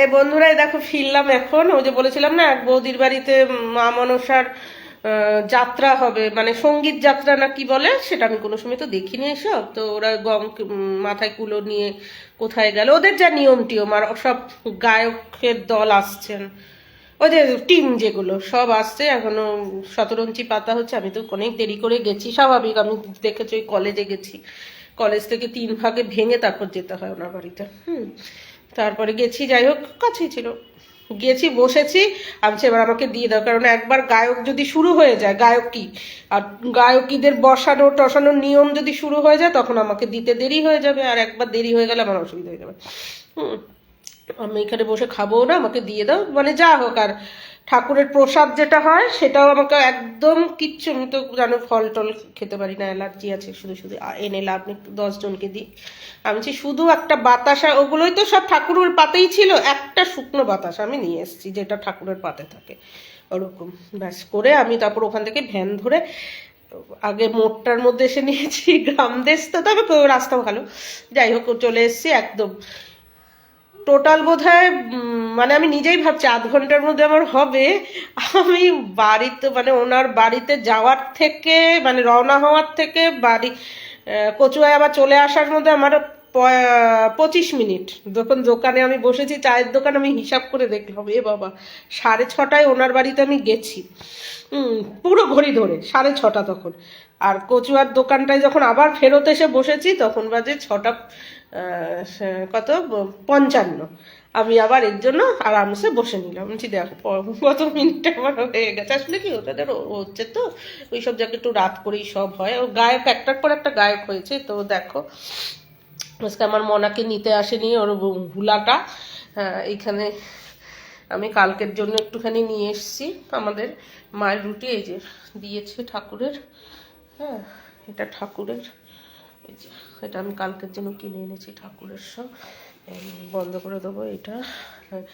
এ বন্ধুরাই দেখো ফিরলাম এখন। ওই যে বলেছিলাম না, এক বৌদির বাড়িতে মা মনসার যাত্রা হবে। মানে সংগীত যাত্রা না কি বলে সেটা আমি কোনো সময় তো দেখিনি এসব। তো ওরা গম মাথায় কুলো নিয়ে কোথায় গেল? ওদের যা নিয়ম টিয়ম, আর সব গায়কের দল আসছেন। যে টিম যেগুলো, সব আসছে। এখনও শতরঞ্চি পাতা হচ্ছে। আমি তো অনেক দেরি করে গেছি। স্বাভাবিক, আমি দেখেছি ওই কলেজে গেছি। কলেজ থেকে তিন ভাগে ভেঙে তারপর যেতে হয় ওনার বাড়িতে। হুম। তারপরে গেছি, যাই হোক, কাছেই ছিল। গেছি, বসেছি। আমি এবার আমাকে দিয়ে দাও, কারণ একবার গায়ক যদি শুরু হয়ে যায়, গায়কী আর গায়কীদের বসানো টসানোর নিয়ম যদি শুরু হয়ে যায়, তখন আমাকে দিতে দেরি হয়ে যাবে, আর একবার দেরি হয়ে গেলে আমার অসুবিধা হয়ে যাবে। হুম, আমি এখানে বসে খাব না, আমাকে দিয়ে দাও মানে যা হোক, আর ঠাকুরের প্রসাদ যেটা হয়, সেটাও আমাকে একদম কিচ্ছু, আমি তো জানো ফল টল খেতে পারি না, অ্যালার্জি আছে, শুধু শুধু এনে লাভ নেই দশজনকে দিই। আমি বলছি শুধু একটা বাতাসা ওগুলোই তো সব ঠাকুরের পাতেই ছিল, একটা শুকনো বাতাসা আমি নিয়ে এসেছি, যেটা ঠাকুরের পাতে থাকে। ওরকম, ব্যাস, করে আমি তারপর ওখান থেকে ভ্যান ধরে, আগে মোড়টার মধ্যে এসে নিয়েছি, গ্রাম দেশ তো, তবে রাস্তা ভালো। যাই হোক চলে এসেছি একদম। টোটাল বোধ হয় মানে আমি নিজেই ভাবছি, আধ ঘণ্টার মধ্যে আমার হবে। আমি বাড়িতে মানে ওনার বাড়িতে যাওয়ার থেকে মানে রওনা হওয়ার থেকে বাড়ি কচুয়ায় আবার চলে আসার মধ্যে আমার পঁচিশ মিনিট। যখন দোকানে আমি বসেছি, চায়ের দোকান আমি হিসাব করে দেখলাম, এ বাবা, সাড়ে ছটায় ওনার বাড়িতে আমি গেছি। পুরো ঘড়ি ধরে, সাড়ে ছটা তখন। আর কচুয়ার দোকানটায় যখন আবার ফেরত এসে বসেছি, তখন বাজে ছটা কত? পঞ্চান্ন। আমি আবার এর জন্য আরামসে বসে নিলাম। বলছি, দেখো কত মিনিট আমার হয়ে গেছে। আসলে কি ওটাদের ও- হচ্ছে তো ওই সব জায়গায় একটু রাত করেই সব হয়। ও গায়ক, একটার পর একটা গায়ক হয়েছে, তো দেখো। আজকে আমার মনাকে নিতে আসেনি ওর হুলাটা। হ্যাঁ, এইখানে আমি কালকের জন্য একটুখানি নিয়ে এসেছি। আমাদের মায়ের রুটি এই যে দিয়েছে ঠাকুরের। হ্যাঁ এটা ঠাকুরের। এই যে এটা আমি কালকের জন্য কিনে এনেছি ঠাকুরের সব। বন্ধ করে দেবো এটা। হ্যাঁ,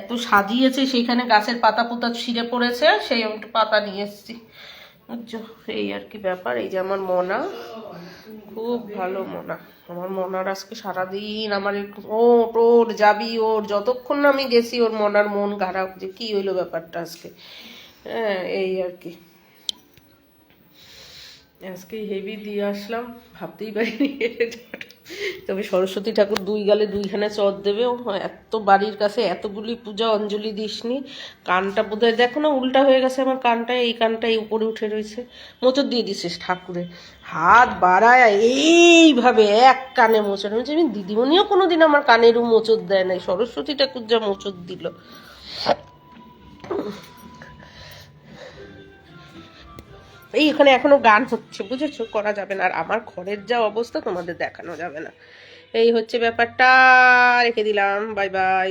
এত সাজিয়েছে সেইখানে গাছের পাতা পোতা ছিঁড়ে পড়েছে সেই পাতা নিয়ে এসেছি। এই আর কি ব্যাপার, এই যে আমার মনা, খুব ভালো মনা। আমার মনার আজকে সারাদিন আমার ওট ওট যাবি, ওর যতক্ষণ না আমি গেছি, ওর মনার মন খারাপ, যে কি হইল ব্যাপারটা আজকে। হ্যাঁ এই আর কি। আজকে হেভি দিয়ে আসলাম, ভাবতেই পারিনি তবে সরস্বতী ঠাকুর দুই গালে দুইখানে চর দেবে। ও এত বাড়ির কাছে এতগুলি পূজা অঞ্জলি দিসনি। কানটা বোধহয়, দেখো না, উল্টা হয়ে গেছে আমার কানটা, এই কানটা এই উপরে উঠে রয়েছে। মোচর দিয়ে দিছিস ঠাকুরে। হাত বাড়ায় এইভাবে এক কানে মোচর হয়েছে আমি দিদিমণিও কোনোদিন আমার কানেরও মোচর দেয় নাই। সরস্বতী ঠাকুর যা মোচর দিল। এই এখানে এখনও গান হচ্ছে, বুঝেছ? করা যাবে না। আর আমার ঘরের যা অবস্থা, তোমাদের দেখানো যাবে না। এই হচ্ছে ব্যাপারটা। রেখে দিলাম। Bye bye.